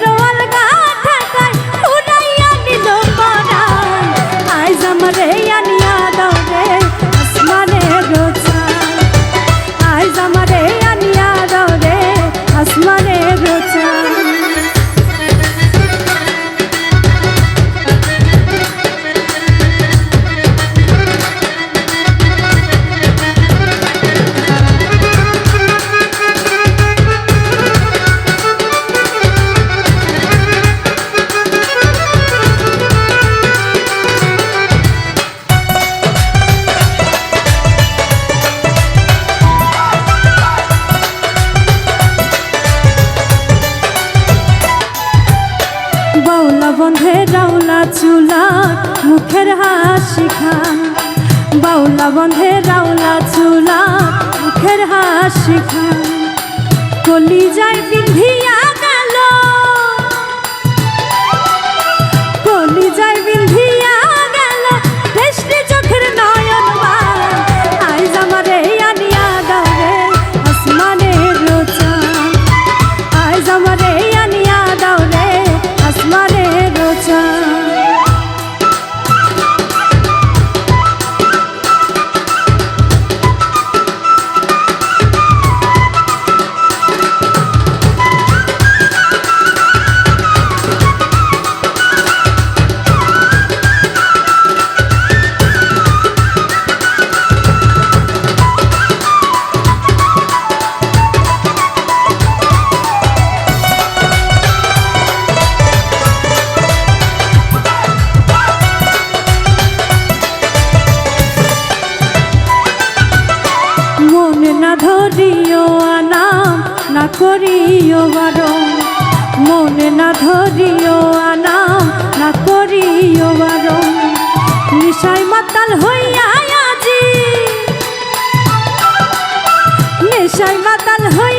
Don't want রাউলা চুলা, মুখের হাসি খান। বাউলা বন্ধে রাউলা চুলা, মুখের হাসি খান। কলি যায় বিন্ধিয়া গেল। কলি যায় বিন্ধিয়া গেল। দেশটি চোখের নয়ন আইজ আমারে আনিয়া দাও রে আসমানের আমারে আনিয়া করিও বারণ মনে না ধরিও আনা, না করিও বারণ নিশায় মাতাল হইয়া আজি নেশায় মাতাল হইয়া